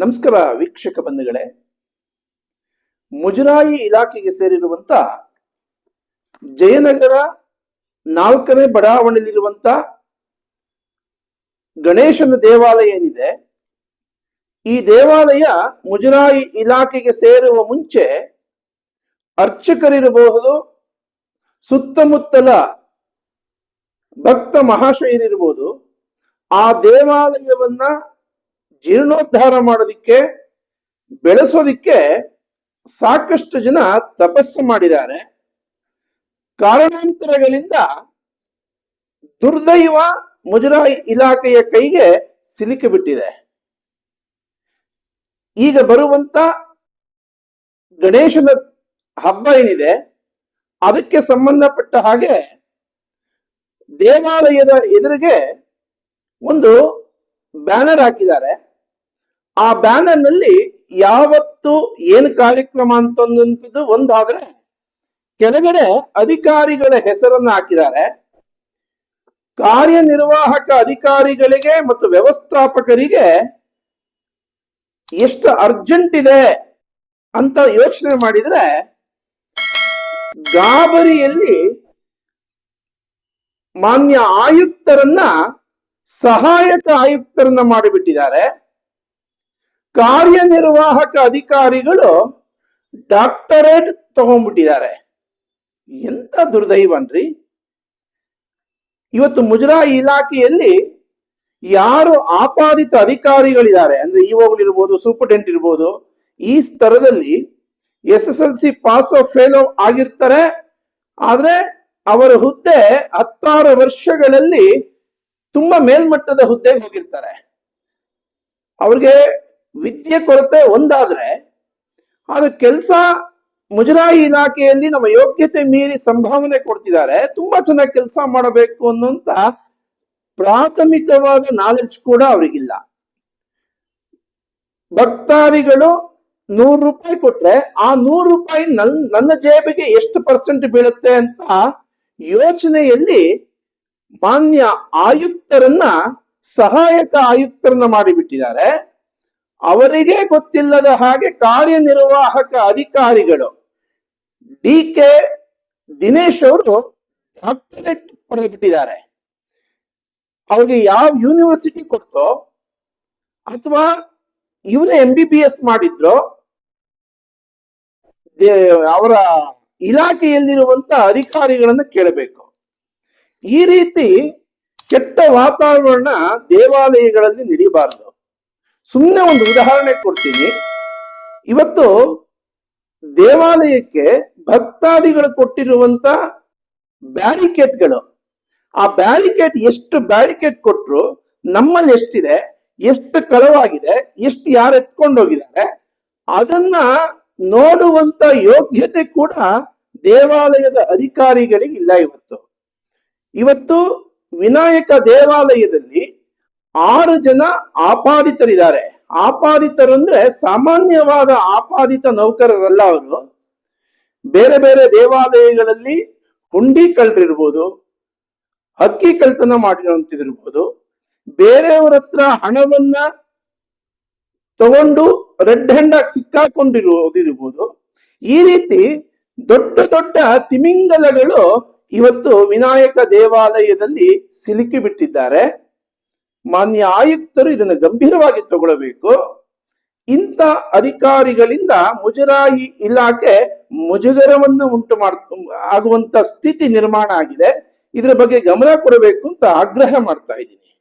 ನಮಸ್ಕಾರ ವೀಕ್ಷಕ ಬಂಧುಗಳೇ. ಮುಜರಾಯಿ ಇಲಾಖೆಗೆ ಸೇರಿರುವಂತ ಜಯನಗರ ನಾಲ್ಕನೇ ಬಡಾವಣೆಯಲ್ಲಿರುವಂತ ಗಣೇಶನ ದೇವಾಲಯ ಏನಿದೆ, ಈ ದೇವಾಲಯ ಮುಜರಾಯಿ ಇಲಾಖೆಗೆ ಸೇರುವ ಮುಂಚೆ ಅರ್ಚಕರಿರಬಹುದು, ಸುತ್ತಮುತ್ತಲ ಭಕ್ತ ಮಹಾಶಯರಿರ್ಬೋದು ಆ ದೇವಾಲಯವನ್ನ ಜೀರ್ಣೋದ್ಧಾರ ಮಾಡೋದಿಕ್ಕೆ, ಬೆಳೆಸೋದಿಕ್ಕೆ ಸಾಕಷ್ಟು ಜನ ತಪಸ್ಸು ಮಾಡಿದ್ದಾರೆ. ಕಾರಣಾಂತರಗಳಿಂದ ದುರ್ದೈವ ಮುಜರಾಯಿ ಇಲಾಖೆಯ ಕೈಗೆ ಸಿಲುಕಿ ಬಿಟ್ಟಿದೆ. ಈಗ ಬರುವಂತ ಗಣೇಶನ ಹಬ್ಬ ಏನಿದೆ, ಅದಕ್ಕೆ ಸಂಬಂಧಪಟ್ಟ ಹಾಗೆ ದೇವಾಲಯದ ಎದುರಿಗೆ ಒಂದು ಬ್ಯಾನರ್ ಹಾಕಿದ್ದಾರೆ. ಆ ಬ್ಯಾನರ್ನಲ್ಲಿ ಯಾವತ್ತು ಏನು ಕಾರ್ಯಕ್ರಮ ಅಂತಂದು ಒಂದಾದ್ರೆ ಕೆಳಗಡೆ ಅಧಿಕಾರಿಗಳ ಹೆಸರನ್ನ ಹಾಕಿದ್ದಾರೆ. ಕಾರ್ಯನಿರ್ವಾಹಕ ಅಧಿಕಾರಿಗಳಿಗೆ ಮತ್ತು ವ್ಯವಸ್ಥಾಪಕರಿಗೆ ಎಷ್ಟು ಅರ್ಜೆಂಟ್ ಇದೆ ಅಂತ ಯೋಚನೆ ಮಾಡಿದ್ರೆ ಗಾಬರಿಯಲ್ಲಿ ಮಾನ್ಯ ಆಯುಕ್ತರನ್ನ ಸಹಾಯಕ ಆಯುಕ್ತರನ್ನ ಮಾಡಿಬಿಟ್ಟಿದ್ದಾರೆ. ಕಾರ್ಯನಿರ್ವಾಹಕ ಅಧಿಕಾರಿಗಳು ಡಾಕ್ಟರೇಟ್ ತಗೊಂಡ್ಬಿಟ್ಟಿದ್ದಾರೆ. ಎಂತ ದುರ್ದೈವನ್ರಿ ಇವತ್ತು ಮುಜರಾಯಿ ಇಲಾಖೆಯಲ್ಲಿ ಯಾರು ಆಪಾದಿತ ಅಧಿಕಾರಿಗಳಿದ್ದಾರೆ, ಅಂದ್ರೆ ಇರ್ಬೋದು, ಸೂಪರ್ಟೆಂಟ್ ಇರ್ಬೋದು, ಈ ಸ್ತರದಲ್ಲಿ S S L C pass of ಫೇಲೋ ಆಗಿರ್ತಾರೆ. ಆದ್ರೆ ಅವರ ಹುದ್ದೆ ಹತ್ತಾರು ವರ್ಷಗಳಲ್ಲಿ ತುಂಬಾ ಮೇಲ್ಮಟ್ಟದ ಹುದ್ದೆಗೆ ಹೋಗಿರ್ತಾರೆ. ಅವ್ರಿಗೆ ವಿದ್ಯೆ ಕೊರತೆ ಒಂದಾದ್ರೆ ಅದು ಕೆಲಸ ಮುಜರಾಯಿ ಇಲಾಖೆಯಲ್ಲಿ ನಮ್ಮ ಯೋಗ್ಯತೆ ಮೀರಿ ಸಂಭಾವನೆ ಕೊಡ್ತಿದ್ದಾರೆ. ತುಂಬಾ ಚೆನ್ನಾಗಿ ಕೆಲಸ ಮಾಡಬೇಕು ಅನ್ನುವಂತ ಪ್ರಾಥಮಿಕವಾದ ನಾಲೆಡ್ಜ್ ಕೂಡ ಅವರಿಗಿಲ್ಲ. ಭಕ್ತಾದಿಗಳು ನೂರು ರೂಪಾಯಿ ಕೊಟ್ರೆ ಆ ನೂರು ರೂಪಾಯಿ ನನ್, ನನ್ನ ಜೇಬಿಗೆ ಎಷ್ಟು ಪರ್ಸೆಂಟ್ ಬೀಳುತ್ತೆ ಅಂತ ಯೋಚನೆಯಲ್ಲಿ ಮಾನ್ಯ ಆಯುಕ್ತರನ್ನ ಸಹಾಯಕ ಆಯುಕ್ತರನ್ನ ಮಾಡಿಬಿಟ್ಟಿದ್ದಾರೆ. ಅವರಿಗೆ ಗೊತ್ತಿಲ್ಲದ ಹಾಗೆ ಕಾರ್ಯನಿರ್ವಾಹಕ ಅಧಿಕಾರಿಗಳು ಡಿ ಕೆ ದಿನೇಶ್ ಅವರು ಡಾಕ್ಟರೇಟ್ ಪಡೆದುಬಿಟ್ಟಿದ್ದಾರೆ. ಅವ್ರಿಗೆ ಯಾವ ಯೂನಿವರ್ಸಿಟಿ ಕೊಡ್ತೋ ಅಥವಾ ಇವರೇ ಎಂ ಬಿ ಬಿ ಎಸ್ ಮಾಡಿದ್ರು ಅವರ ಇಲಾಖೆಯಲ್ಲಿರುವಂತ ಅಧಿಕಾರಿಗಳನ್ನ ಕೇಳಬೇಕು. ಈ ರೀತಿ ಕೆಟ್ಟ ವಾತಾವರಣ ದೇವಾಲಯಗಳಲ್ಲಿ ನಡೀಬಾರದು. ಸುಮ್ಮನೆ ಒಂದು ಉದಾಹರಣೆ ಕೊಡ್ತೀನಿ. ಇವತ್ತು ದೇವಾಲಯಕ್ಕೆ ಭಕ್ತಾದಿಗಳು ಕೊಟ್ಟಿರುವಂತ ಬ್ಯಾರಿಕೇಡ್ಗಳು ಆ ಬ್ಯಾರಿಕೇಡ್ ಎಷ್ಟು ಬ್ಯಾರಿಕೇಡ್ ಕೊಟ್ಟರು ನಮ್ಮಲ್ಲಿ ಎಷ್ಟಿದೆ, ಎಷ್ಟು ಕಳವಾಗಿದೆ, ಎಷ್ಟು ಯಾರು ಎತ್ಕೊಂಡೋಗಿದ್ದಾರೆ ಅದನ್ನ ನೋಡುವಂತ ಯೋಗ್ಯತೆ ಕೂಡ ದೇವಾಲಯದ ಅಧಿಕಾರಿಗಳಿಗೆ ಇಲ್ಲ ಇವತ್ತು. ಇವತ್ತು ವಿನಾಯಕ ದೇವಾಲಯದಲ್ಲಿ ಆರು ಜನ ಆಪಾದಿತರಿದ್ದಾರೆ. ಆಪಾದಿತರು ಅಂದ್ರೆ ಸಾಮಾನ್ಯವಾದ ಆಪಾದಿತ ನೌಕರರಲ್ಲ ಅವರು. ಬೇರೆ ಬೇರೆ ದೇವಾಲಯಗಳಲ್ಲಿ ಹುಂಡಿ ಕಳ್ರಿರ್ಬೋದು ಹಕ್ಕಿ ಕಳ್ತನ ಮಾಡಿರುವಂತಿರ್ಬೋದು ಬೇರೆಯವರ ಹತ್ರ ಹಣವನ್ನ ತಗೊಂಡು ರೆಡ್ ಹ್ಯಾಂಡ್ ಆಗಿ ಸಿಕ್ಕಾಕೊಂಡಿರುವುದಿರ್ಬೋದು ಈ ರೀತಿ ದೊಡ್ಡ ದೊಡ್ಡ ತಿಮಿಂಗಲಗಳು ಇವತ್ತು ವಿನಾಯಕ ದೇವಾಲಯದಲ್ಲಿ ಸಿಲುಕಿ ಬಿಟ್ಟಿದ್ದಾರೆ. ಮಾನ್ಯ ಆಯುಕ್ತರು ಇದನ್ನು ಗಂಭೀರವಾಗಿ ತಗೊಳ್ಳಬೇಕು. ಇಂಥ ಅಧಿಕಾರಿಗಳಿಂದ ಮುಜರಾಯಿ ಇಲಾಖೆ ಮುಜುಗರವನ್ನು ಉಂಟು ಮಾಡ್ ಆಗುವಂತ ಸ್ಥಿತಿ ನಿರ್ಮಾಣ ಆಗಿದೆ. ಇದರ ಬಗ್ಗೆ ಗಮನ ಕೊಡಬೇಕು ಅಂತ ಆಗ್ರಹ ಮಾಡ್ತಾ ಇದ್ದೀನಿ.